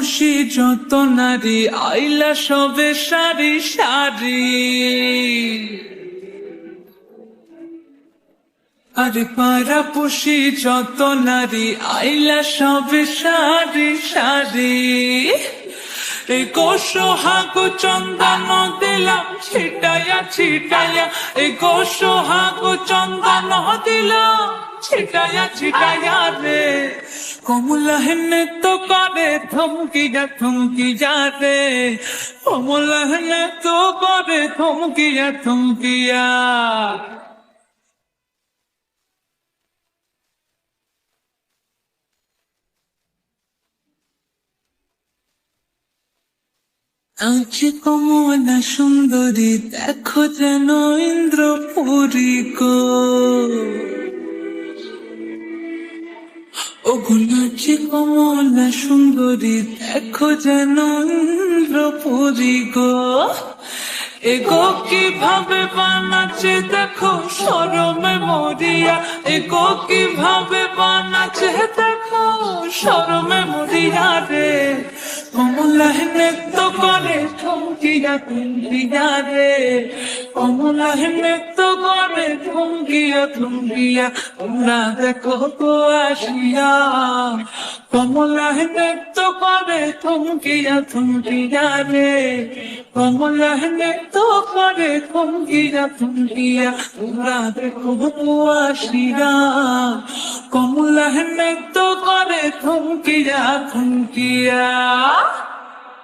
পুষি যত নারী, আইলা সবে সারি সারি। আরে পাড়া পুষি যত নারী, আইলা সবে সারি সারি। এই চন্দন দিলাম ছিটাইয়া ছিটাইয়া এই কোশো হাগো চন্দন দিলাম ছিটাইয়া ছিটাইয়া রে। কমলা হেনে তো করে থমকি যা থমকি যা রে। কমলা হেনে তো করে থমকি যা থমকিয়া আছি কমলা সুন্দরী, দেখো যেন ইন্দ্রপুরী গো। ও গুনাচি কমলা সুন্দরী, দেখো যেন ইন্দ্রপুরী গো। এগো কীভাবে বানাচ্ছে, দেখো সরমে মরিয়া। এগো কীভাবে বানাচ্ছে, দেখো সরমে মরিয়া রে। কমলা নৃত্য করে থমকিয়া থমকিয়া রে। কমলা নৃত্য করে থমকিয়া থমকিয়া তোমরা দেখো তো আসিয়া। কমলা নৃত্য করে থমকিয়া থমকিয়া রে। কমলা নৃত্য করে থমকিয়া থমকিয়া তোমরা দেখো তো আসিয়া। কমলা নৃত্য করে থমকিয়া থমকিয়া